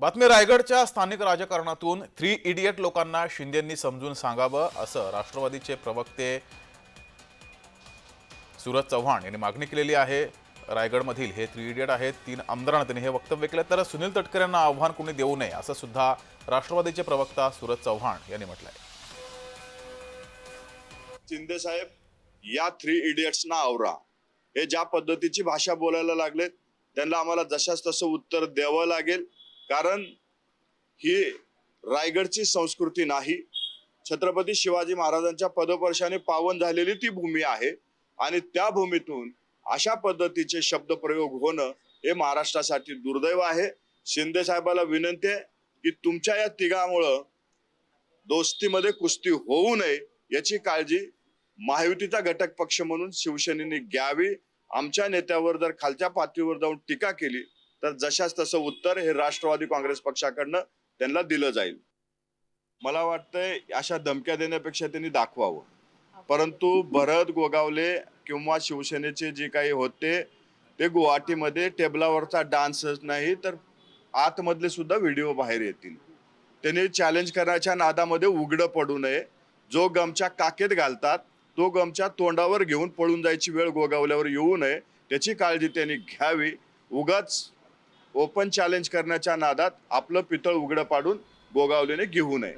बातमी रायगडच्या स्थानिक राजकारणातून थ्री इडियट लोकांना शिंदेंनी समजून सांगावं असं राष्ट्रवादीचे प्रवक्ते सुरज चव्हाण यांनी मागणी केलेली आहे. रायगडमधील हे थ्री इडियट आहेत तीन आमदारांना त्यांनी हे वक्तव्य केलं तर सुनील तटकरे यांना आव्हान कोणी देऊ नये असं सुद्धा राष्ट्रवादीचे प्रवक्ता सुरज चव्हाण यांनी म्हटलंय. शिंदे साहेब या थ्री इडियट्सना आवरा. हे ज्या पद्धतीची भाषा बोलायला लागलेत त्यांना आम्हाला जशाच तसं उत्तर द्यावं लागेल. कारण ही रायगडची संस्कृती नाही. छत्रपती शिवाजी महाराजांच्या पदपर्शाने पावन झालेली ती भूमी आहे आणि त्या भूमीतून अशा पद्धतीचे शब्दप्रयोग होणं हे महाराष्ट्रासाठी दुर्दैव आहे. शिंदे साहेबाला विनंती आहे की तुमच्या या तिघामुळं दोस्तीमध्ये कुस्ती होऊ नये याची काळजी महायुतीचा घटक पक्ष म्हणून शिवसेनेने घ्यावी. आमच्या नेत्यावर जर खालच्या पातळीवर जाऊन टीका केली तर जशाच तसं उत्तर हे राष्ट्रवादी काँग्रेस पक्षाकडनं त्यांना दिलं जाईल. मला वाटतंय अशा धमक्या देण्यापेक्षा त्यांनी दाखवावं. परंतु भरत गोगावले किंवा शिवसेनेचे जे काही होते ते गुवाहाटीमध्ये टेबलावरचा डान्सच नाही तर आतमधले सुद्धा व्हिडिओ बाहेर येतील. त्यांनी चॅलेंज करण्याच्या नादामध्ये उघडं पडू नये. जो गमच्या काकेत घालतात तो गमच्या तोंडावर घेऊन पळून जायची वेळ गोगावल्यावर येऊ नये त्याची काळजी त्यांनी घ्यावी. उगाच ओपन चॅलेंज करण्याच्या नादात आपलं पितळ उघडं पाडून गोगावलेने घेऊ नये.